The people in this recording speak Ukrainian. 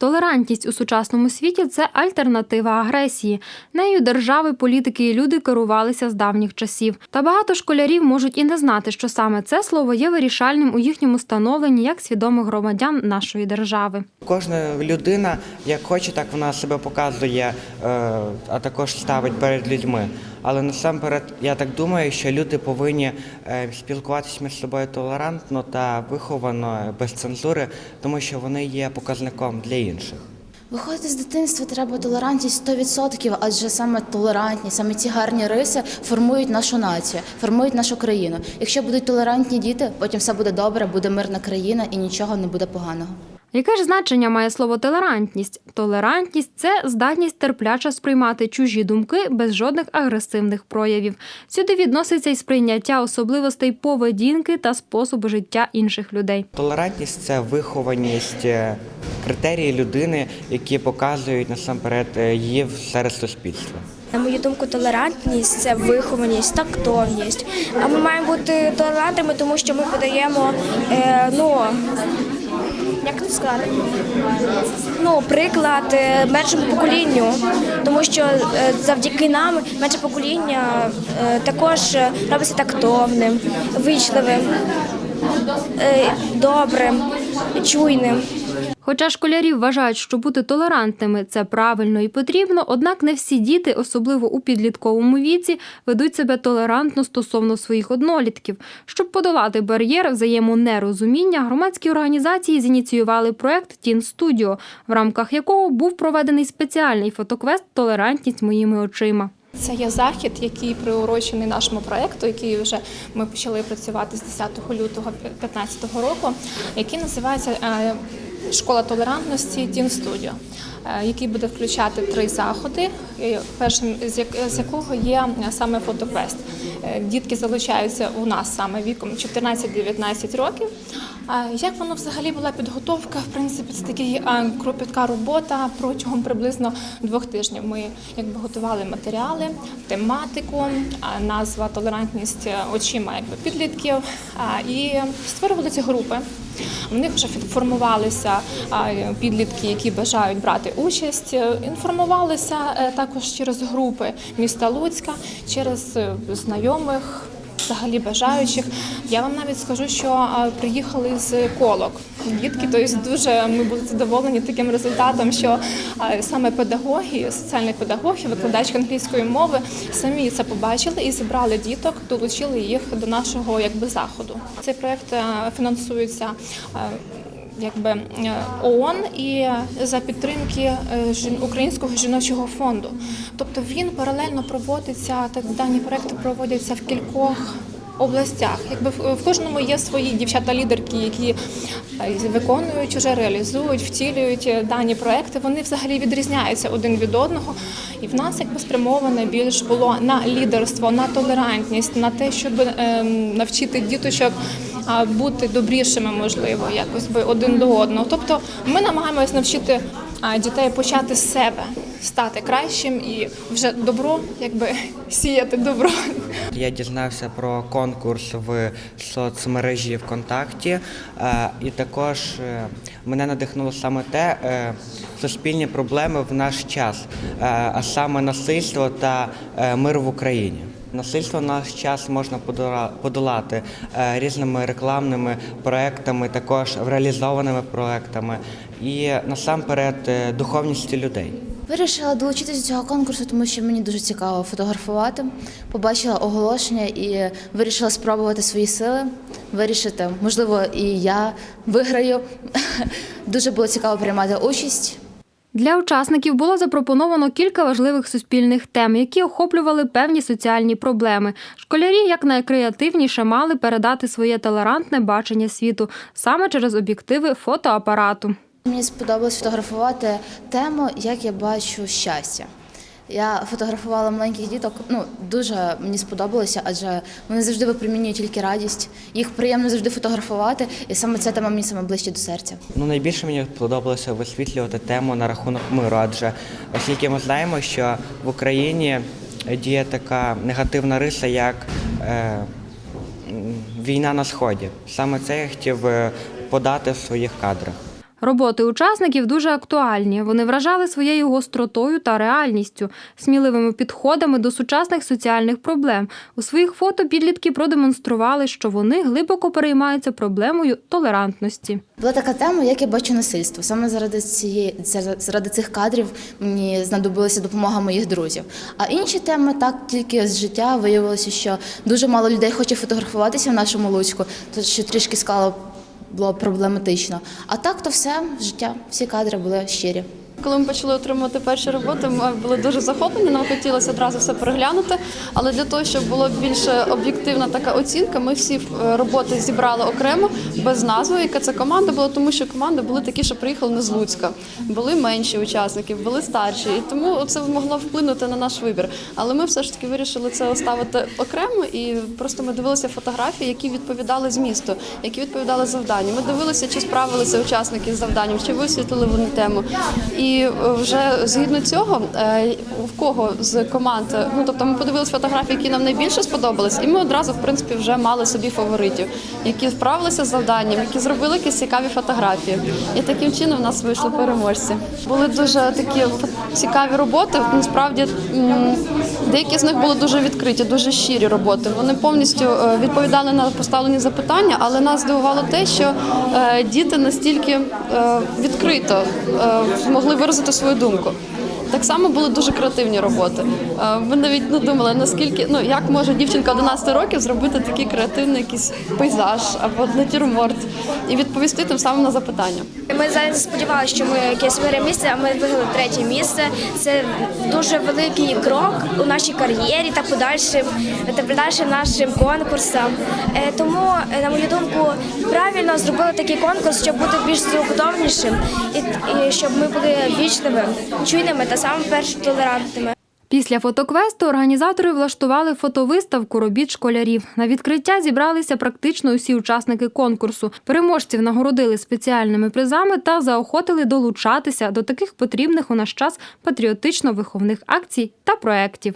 Толерантність у сучасному світі це альтернатива агресії. Нею держави, політики і люди керувалися з давніх часів. Та багато школярів можуть і не знати, що саме це слово є вирішальним у їхньому становленні як свідомих громадян нашої держави. Кожна людина, як хоче, так вона себе показує, е, а також ставить перед людьми. Але насамперед, я так думаю, що люди повинні е, спілкуватися між собою толерантно та виховано без цензури, тому що вони є показником для інших. Виходити з дитинства треба толерантність 100%, адже саме толерантність, саме ці гарні риси формують нашу націю, формують нашу країну. Якщо будуть толерантні діти, потім все буде добре, буде мирна країна і нічого не буде поганого. Яке ж значення має слово толерантність? Толерантність це здатність терпляче сприймати чужі думки без жодних агресивних проявів. Сюди відноситься й сприйняття особливостей поведінки та способу життя інших людей. Толерантність це вихованість е, критерії людини, які показують насамперед е, її серед суспільства. На мою думку, толерантність це вихованість, тактовність. А ми маємо бути толерантними, тому що ми подаємо е, ну. Як це сказати? Ну, приклад е, меншому поколінню, тому що е, завдяки нам менше покоління е, також робиться тактовним, вичливим, добрим, чуйним. Хоча школярі вважають, що бути толерантними це правильно і потрібно, однак не всі діти, особливо у підлітковому віці, ведуть себе толерантно стосовно своїх однолітків. Щоб подолати бар'єр взаємонерозуміння, громадські організації зініціювали проект Тін Студіо, в рамках якого був проведений спеціальний фотоквест Толерантність моїми очима. Це є захід, який приурочений нашому проекту, який вже ми почали працювати з 10 лютого 2015 року, який називається е, Школа толерантності Тін Студіо, е, який буде включати три заходи, першим з якого є саме фотоквест. Е, Дітки залучаються у нас саме віком 14-19 років. Як воно взагалі була підготовка? В принципі, це така кропітка робота протягом приблизно двох тижнів. Ми якби готували матеріали, тематику, назва толерантність е, очима якби підлітків і створювали ці групи. В них вже формувалися підлітки, які бажають брати участь. Е, Інформувалися е, також через групи міста Луцька, через знайомих взагалі бажаючих. Я вам навіть скажу, що приїхали з колок. Дітки, тобто дуже ми були задоволені таким результатом, що саме педагоги, соціальні педагоги, викладачки англійської мови самі це побачили і зібрали діток, долучили їх до нашого якби заходу. Цей проект е, фінансується. Якби е, ООН і за підтримки е, Українського жіночого фонду, тобто він паралельно проводиться, так дані проекти проводяться в кількох областях. Якби в кожному є свої дівчата-лідерки, які е, виконують уже реалізують, втілюють дані проекти. Вони взагалі відрізняються один від одного. І в нас якби спрямоване більш було на лідерство, на толерантність, на те, щоб ем, навчити діточок бути добрішими, можливо, якось би один до одного. Тобто, ми намагаємось навчити дітей почати з себе, стати кращим і вже добро, якби сіяти добро. Я дізнався про конкурс в соцмережі ВКонтакті, е, і також е, мене надихнуло саме те е, суспільні проблеми в наш час, а саме насильство та мир в Україні. Насильство в наш час можна подола- подолати е, різними рекламними проектами, також реалізованими проектами і насамперед е, духовністю людей. Вирішила долучитися до цього конкурсу, тому що мені дуже цікаво фотографувати. Побачила оголошення і вирішила спробувати свої сили, вирішити, можливо, і я виграю. Дуже було цікаво приймати участь. Для учасників було запропоновано кілька важливих суспільних тем, які охоплювали певні соціальні проблеми. Школярі як найкреативніше мали передати своє толерантне бачення світу саме через об'єктиви фотоапарату. Мені сподобалось фотографувати тему, як я бачу щастя. Я фотографувала маленьких діток. Ну дуже мені сподобалося, адже вони завжди випромінюють тільки радість. Їх приємно завжди фотографувати, і саме ця тема мені саме ближче до серця. Ну, найбільше мені подобалося висвітлювати тему на рахунок миру, адже оскільки ми знаємо, що в Україні діє така негативна риса, як е, війна на сході. Саме це я хотів е, подати в своїх кадрах. Роботи учасників дуже актуальні. Вони вражали своєю гостротою та реальністю, сміливими підходами до сучасних соціальних проблем. У своїх фото підлітки продемонстрували, що вони глибоко переймаються проблемою толерантності. Була така тема, як я бачу насильство. Саме заради цієї заради- цих кадрів мені знадобилася допомога моїх друзів. А інші теми так тільки з життя виявилося, що дуже мало людей хоче фотографуватися в нашому Луцьку, то що трішки скало було проблематично. А так то все життя, всі кадри були щирі. Коли ми почали отримувати перші роботи, ми були дуже захоплені. Нам хотілося одразу все переглянути. Але для того, щоб була більш об'єктивна така оцінка, ми всі е, роботи зібрали окремо без назви, яка це команда була, тому що команди були такі, що приїхали не з Луцька. Були менші учасники, були старші, і тому це могло вплинути на наш вибір. Але ми все ж таки вирішили це оставити окремо, і просто ми дивилися фотографії, які відповідали змісту, які відповідали завданню. Ми дивилися, чи справилися учасники з завданням, чи висвітлили вони тему. І е, вже згідно цього, е, в кого з команд, е, ну тобто ми подивилися фотографії, які нам найбільше сподобались, і ми одразу, в принципі, вже мали собі фаворитів, які вправилися з завданням, які зробили якісь цікаві фотографії. І таким чином в нас вийшли переможці. Були дуже такі цікаві роботи. Насправді деякі з них були дуже відкриті, дуже щирі роботи. Вони повністю е, відповідали на поставлені запитання, але нас здивувало те, що е, діти настільки е, відкрито е, змогли виразити свою думку. Так само були дуже креативні роботи. Е, Ми навіть не думали, наскільки ну як може дівчинка 11 років зробити такий креативний якийсь пейзаж або натюрморт і відповісти тим самим на запитання. Ми зараз сподівалися, що ми якесь виграємо місце, а ми виграли третє місце. Це дуже великий крок у нашій кар'єрі та подальшим та подальшим нашим конкурсам. Е, Тому, е, на мою думку, правильно зробили такий конкурс, щоб бути більш згуртовнішим і, і щоб ми були вічними, чуйними та саме перш толерантними. Після фотоквесту організатори влаштували фотовиставку робіт школярів. На відкриття зібралися практично усі учасники конкурсу. Переможців нагородили спеціальними призами та заохотили долучатися до таких потрібних у наш час патріотично-виховних акцій та проєктів.